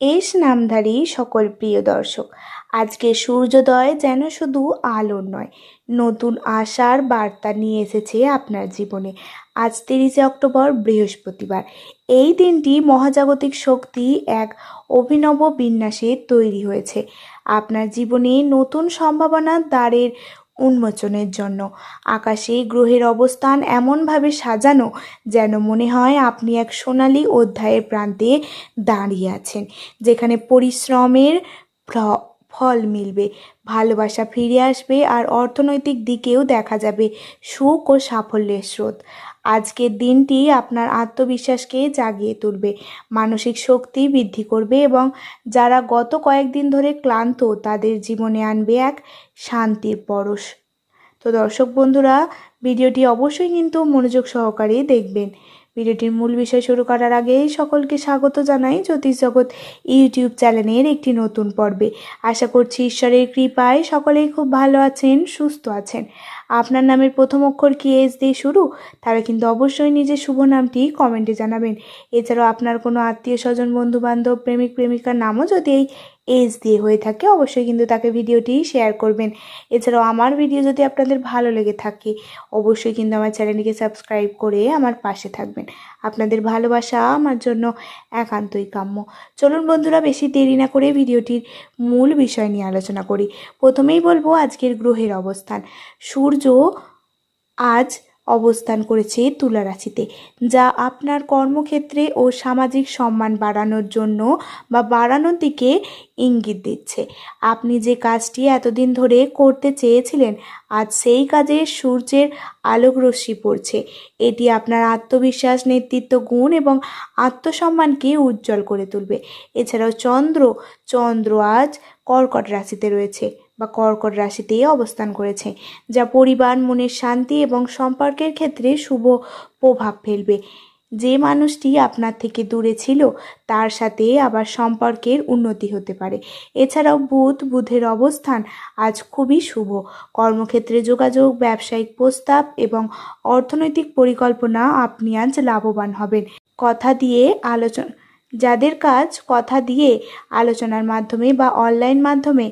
S নামধারী সকল প্রিয় দর্শক, আজকে সূর্যোদয় যেন শুধু আলোর নয়, নতুন আশার বার্তা নিয়ে এসেছে আপনার জীবনে। আজ তিরিশে অক্টোবর বৃহস্পতিবার। এই দিনটি মহাজাগতিক শক্তি এক অভিনব বিন্যাসে তৈরি হয়েছে। আপনার জীবনে নতুন সম্ভাবনার দ্বারের উন্মোচনের জন্য। আকাশে গ্রহের অবস্থান এমনভাবে সাজানো যেন মনে হয় আপনি এক সোনালী অধ্যায়ের প্রান্তে দাঁড়িয়ে আছেন, যেখানে পরিশ্রমের ফল মিলবে, ভালোবাসা ফিরে আসবে আর অর্থনৈতিক দিকেও দেখা যাবে সুখ ও সাফল্যের স্রোত। আজকের দিনটি আপনার আত্মবিশ্বাসকে জাগিয়ে তুলবে, মানসিক শক্তি বৃদ্ধি করবে এবং যারা গত কয়েকদিন ধরে ক্লান্ত তাদের জীবনে আনবে এক শান্তির পরশ। তো দর্শক বন্ধুরা, ভিডিওটি অবশ্যই কিন্তু মনোযোগ সহকারে দেখবেন। ভিডিওটির মূল বিষয় শুরু করার আগে সকলকে স্বাগত জানাই জ্যোতিষ জগৎ ইউটিউব চ্যানেলের একটি নতুন পর্বে। আশা করছি ঈশ্বরের কৃপায় সকলেই খুব ভালো আছেন, সুস্থ আছেন। আপনার নামের প্রথম অক্ষর কি এস দিয়ে শুরু? তারা কিন্তু অবশ্যই নিজের শুভ নামটি কমেন্টে জানাবেন। এছাড়াও আপনার কোনো আত্মীয় স্বজন বন্ধু বান্ধব প্রেমিক, প্রেমিকার নামও যদি এই এজ দিয়ে হয়ে থাকে, অবশ্যই কিন্তু তাকে ভিডিওটি শেয়ার করবেন। এছাড়াও আমার ভিডিও যদি আপনাদের ভালো লেগে থাকে, অবশ্যই কিন্তু আমার চ্যানেলটিকে সাবস্ক্রাইব করে আমার পাশে থাকবেন। আপনাদের ভালোবাসা আমার জন্য একান্তই কাম্য। চলুন বন্ধুরা, বেশি দেরি না করে ভিডিওটির মূল বিষয় নিয়ে আলোচনা করি। প্রথমেই বলব, আজকের গ্রহের অবস্থান। সূর্য আজ অবস্থান করেছে তুলা রাশিতে, যা আপনার কর্মক্ষেত্রে ও সামাজিক সম্মান বাড়ানোর জন্য বা বাড়ানোর দিকে ইঙ্গিত দিচ্ছে। আপনি যে কাজটি এতদিন ধরে করতে চেয়েছিলেন, আজ সেই কাজে সূর্যের আলোক রশ্মি পড়ছে। এটি আপনার আত্মবিশ্বাস, নেতৃত্ব, গুণ এবং আত্মসম্মানকে উজ্জ্বল করে তুলবে। এছাড়াও চন্দ্র চন্দ্র আজ কর্কট রাশিতে রয়েছে বা কর্কট রাশিতেই অবস্থান করেছে, যা পরিবার, মনের শান্তি এবং সম্পর্কের ক্ষেত্রে শুভ প্রভাব ফেলবে। যে মানুষটি আপনার থেকে দূরে ছিল, তার সাথে আবার সম্পর্কের উন্নতি হতে পারে। এছাড়াও বুধ, বুধের অবস্থান আজ খুবই শুভ। কর্মক্ষেত্রে যোগাযোগ, ব্যবসায়িক প্রস্তাব এবং অর্থনৈতিক পরিকল্পনা আপনি আজ লাভবান হবেন। কথা দিয়ে আলোচনা যাদের কাজ কথা দিয়ে, আলোচনার মাধ্যমে বা অনলাইন মাধ্যমে,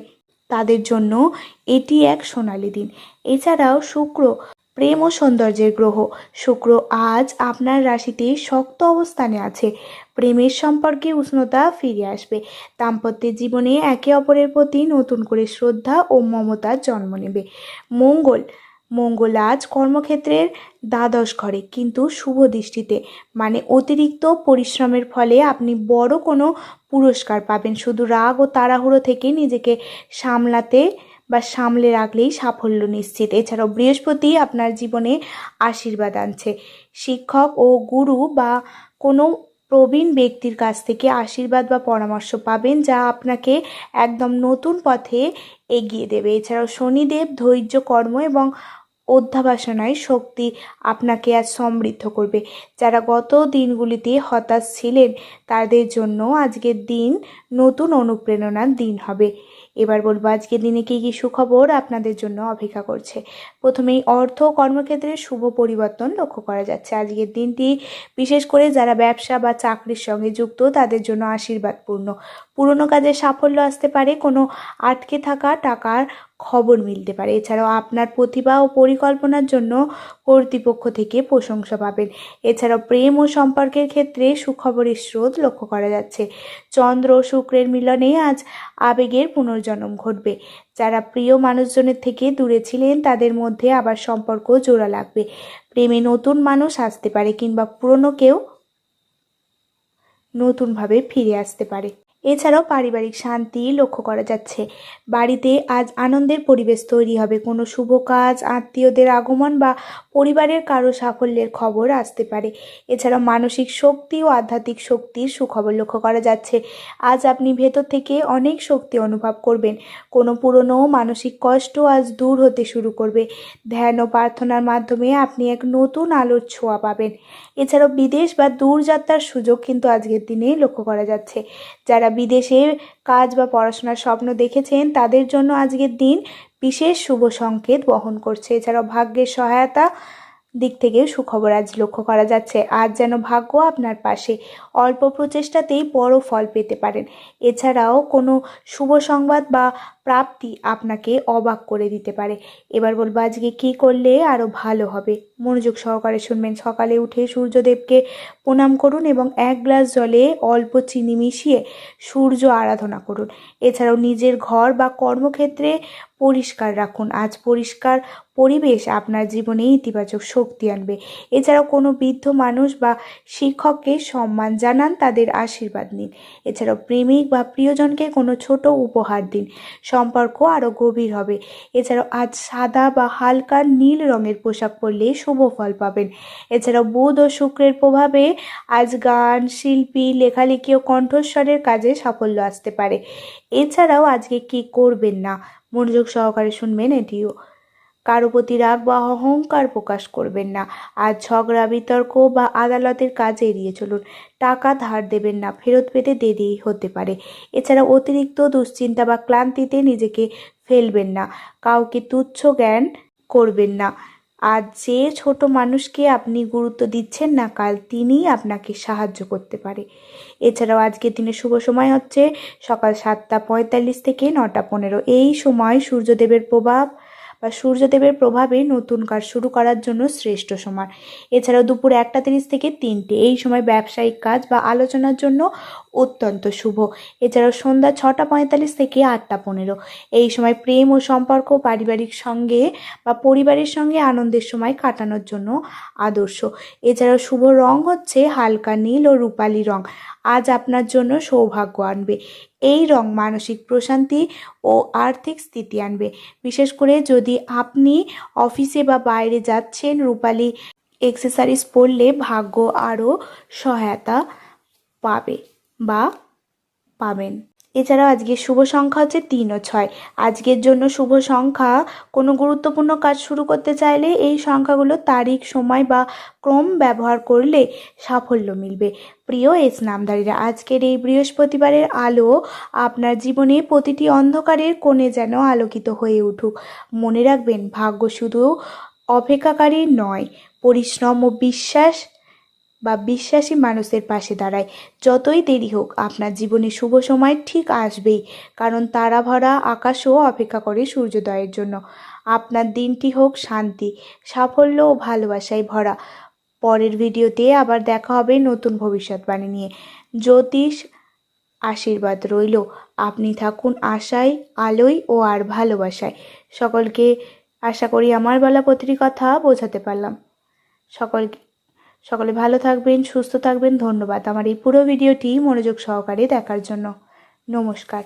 তাদের জন্য এটি এক সোনালি দিন। এছাড়াও শুক্র, প্রেম ও সৌন্দর্যের গ্রহ। শুক্র আজ আপনার রাশিতে শক্ত অবস্থানে আছে। প্রেমের সম্পর্কে উষ্ণতা ফিরে আসবে। দাম্পত্যের জীবনে একে অপরের প্রতি নতুন করে শ্রদ্ধা ও মমতার জন্ম নেবে। মঙ্গল মঙ্গল আজ কর্মক্ষেত্রের দ্বাদশ ঘরে। কিন্তু শুভ দৃষ্টিতে মানে অতিরিক্ত পরিশ্রমের ফলে আপনি বড় কোনো পুরস্কার পাবেন। শুধু রাগ ও তাড়াহুড়ো থেকে নিজেকে সামলাতে বা সামলে রাখলেই সাফল্য নিশ্চিত। এছাড়াও বৃহস্পতি আপনার জীবনে আশীর্বাদ আনছে। শিক্ষক ও গুরু বা কোনো প্রবীণ ব্যক্তির কাছ থেকে আশীর্বাদ বা পরামর্শ পাবেন, যা আপনাকে একদম নতুন পথে এগিয়ে দেবে। এছাড়াও শনিদেব ধৈর্য, কর্ম এবং অধ্যাবাসনায় শক্তি আপনাকে আজ সমৃদ্ধ করবে। যারা গত দিনগুলিতে হতাশ ছিলেন, তাদের জন্য আজকের দিন নতুন অনুপ্রেরণার দিন হবে। এবার বলব আজকের দিনে কী কী সুখবর আপনাদের জন্য অপেক্ষা করছে। প্রথমেই অর্থ কর্মক্ষেত্রে শুভ পরিবর্তন লক্ষ্য করা যাচ্ছে। আজকের দিনটি বিশেষ করে যারা ব্যবসা বা চাকরির সঙ্গে যুক্ত তাদের জন্য আশীর্বাদপূর্ণ। পুরনো কাজে সাফল্য আসতে পারে, কোনো আটকে থাকা টাকার খবর মিলতে পারে। এছাড়াও আপনার প্রতিভা ও পরিকল্পনার জন্য কর্তৃপক্ষ থেকে প্রশংসা পাবেন। এছাড়াও প্রেম ও সম্পর্কের ক্ষেত্রে সুখবরের স্রোত লক্ষ্য করা যাচ্ছে। চন্দ্র ও শুক্রের মিলনে আজ আবেগের পুনর্জন্ম ঘটবে। যারা প্রিয় মানুষজনের থেকে দূরে ছিলেন, তাদের মধ্যে আবার সম্পর্ক জোড়া লাগবে। প্রেমে নতুন মানুষ আসতে পারে কিংবা পুরনো কেউ নতুনভাবে ফিরে আসতে পারে। এছাড়াও পারিবারিক শান্তি লক্ষ্য করা যাচ্ছে। বাড়িতে আজ আনন্দের পরিবেশ তৈরি হবে। কোনো শুভ কাজ, আত্মীয়দের আগমন বা পরিবারের কারও সাফল্যের খবর আসতে পারে। এছাড়াও মানসিক শক্তি ও আধ্যাত্মিক শক্তির সুখবর লক্ষ্য করা যাচ্ছে। আজ আপনি ভেতর থেকে অনেক শক্তি অনুভব করবেন। কোনো পুরনো মানসিক কষ্ট আজ দূর হতে শুরু করবে। ধ্যান ও প্রার্থনার মাধ্যমে আপনি এক নতুন আলোর ছোঁয়া পাবেন। এছাড়াও বিদেশ বা দূরযাত্রার সুযোগ কিন্তু আজকের দিনে লক্ষ্য করা যাচ্ছে। যারা বিদেশে কাজ বা পড়াশোনার স্বপ্ন দেখেছেন, তাদের জন্য আজকের দিন বিশেষ শুভ সংকেত বহন করছে। এছাড়াও ভাগ্যের সহায়তা দিক থেকে সুখবর আজ লক্ষ্য করা যাচ্ছে। আজ যেন ভাগ্য আপনার পাশে। অল্প প্রচেষ্টাতেই বড় ফল পেতে পারেন। এছাড়াও কোনো শুভ সংবাদ বা প্রাপ্তি আপনাকে অবাক করে দিতে পারে। এবার বলব আজকে কী করলে আরও ভালো হবে? মনোযোগ সহকারে শুনবেন। সকালে উঠে সূর্যদেবকে প্রণাম করুন এবং এক গ্লাস জলে অল্প চিনি মিশিয়ে সূর্য আরাধনা করুন। এছাড়াও নিজের ঘর বা কর্মক্ষেত্রে পরিষ্কার রাখুন। আজ পরিষ্কার পরিবেশ আপনার জীবনে ইতিবাচক শক্তি আনবে। এছাড়াও কোনো বৃদ্ধ মানুষ বা শিক্ষককে সম্মান জানান, তাদের আশীর্বাদ নিন। এছাড়াও প্রেমিক বা প্রিয়জনকে কোনো ছোট উপহার দিন। সম্পর্ক আরও গভীর হবে। এছাড়াও আজ সাদা বা হালকা নীল রঙের পোশাক পরলে শুভ ফল পাবেন। এছাড়াও বুধ ও শুক্রের প্রভাবে আজ গান, শিল্পী, লেখালেখি ও কণ্ঠস্বরের কাজে সাফল্য আসতে পারে। এছাড়াও আজকে কি করবেন না? মনোযোগ সহকারে শুনবেন এটিও কারও প্রতি রাগ বা অহংকার প্রকাশ করবেন না। আর ঝগড়া, বিতর্ক বা আদালতের কাজ এড়িয়ে চলুন। টাকা ধার দেবেন না, ফেরত পেতে দেরি হতে পারে। এছাড়া অতিরিক্ত দুশ্চিন্তা বা ক্লান্তিতে নিজেকে ফেলবেন না, কাউকে তুচ্ছ জ্ঞান করবেন না। আর যে ছোট মানুষকে আপনি গুরুত্ব দিচ্ছেন না, কাল তিনিই আপনাকে সাহায্য করতে পারে। এছাড়াও আজকের দিনে শুভ সময় হচ্ছে সকাল সাতটা পঁয়তাল্লিশ থেকে নটা পনেরো। এই সময় সূর্যদেবের প্রভাব বা সূর্যদেবের প্রভাবে নতুন কাজ শুরু করার জন্য শ্রেষ্ঠ সময়। এছাড়াও দুপুর একটা তিরিশ থেকে তিনটে। এই সময় ব্যবসায়িক কাজ বা আলোচনার জন্য অত্যন্ত শুভ। এছাড়াও সন্ধ্যা ছটা পঁয়তাল্লিশ থেকে আটটা পনেরো। এই সময় প্রেম ও সম্পর্ক পারিবারিক সঙ্গে বা পরিবারের সঙ্গে আনন্দের সময় কাটানোর জন্য আদর্শ। এছাড়াও শুভ রং হচ্ছে হালকা নীল ও রূপালি রং। আজ আপনার জন্য সৌভাগ্য আনবে। এই রং মানসিক প্রশান্তি ও আর্থিক স্থিতি আনবে। বিশেষ করে যদি আপনি অফিসে বা বাইরে যাচ্ছেন, রূপালি এক্সেসারিজ পরলে ভাগ্য আরও সহায়তা পাবে বা পাবেন। এছাড়াও আজকে শুভ সংখ্যা হচ্ছে তিন ও ছয়। আজকের জন্য শুভ সংখ্যা কোনো গুরুত্বপূর্ণ কাজ শুরু করতে চাইলে এই সংখ্যাগুলো তারিখ, সময় বা ক্রম ব্যবহার করলে সাফল্য মিলবে। প্রিয় এস নামধারীরা আজকের এই বৃহস্পতিবারের আলো আপনার জীবনে প্রতিটি অন্ধকারের কোণে যেন আলোকিত হয়ে উঠুক। মনে রাখবেন, ভাগ্য শুধু অপেক্ষাকারী নয়, পরিশ্রম ও বিশ্বাস বা বিশ্বাসী মানুষের পাশে দাঁড়ায়। যতই দেরি হোক, আপনার জীবনে শুভ সময় ঠিক আসবেই, কারণ তারা ভরা আকাশও অপেক্ষা করে সূর্যোদয়ের জন্য। আপনার দিনটি হোক শান্তি, সাফল্য ও ভালোবাসায় ভরা। পরের ভিডিওতে আবার দেখা হবে নতুন ভবিষ্যৎবাণী নিয়ে। জ্যোতিষ আশীর্বাদ রইল। আপনি থাকুন আশায়, আলোয় ও আর ভালোবাসায়। সকলকে আশা করি আমার বলা প্রতিটি কথা বোঝাতে পারলাম। সকলকে সকলে ভালো থাকবেন, সুস্থ থাকবেন। ধন্যবাদ। আমার এই পুরো ভিডিওটি মনোযোগ সহকারে দেখার জন্য। নমস্কার।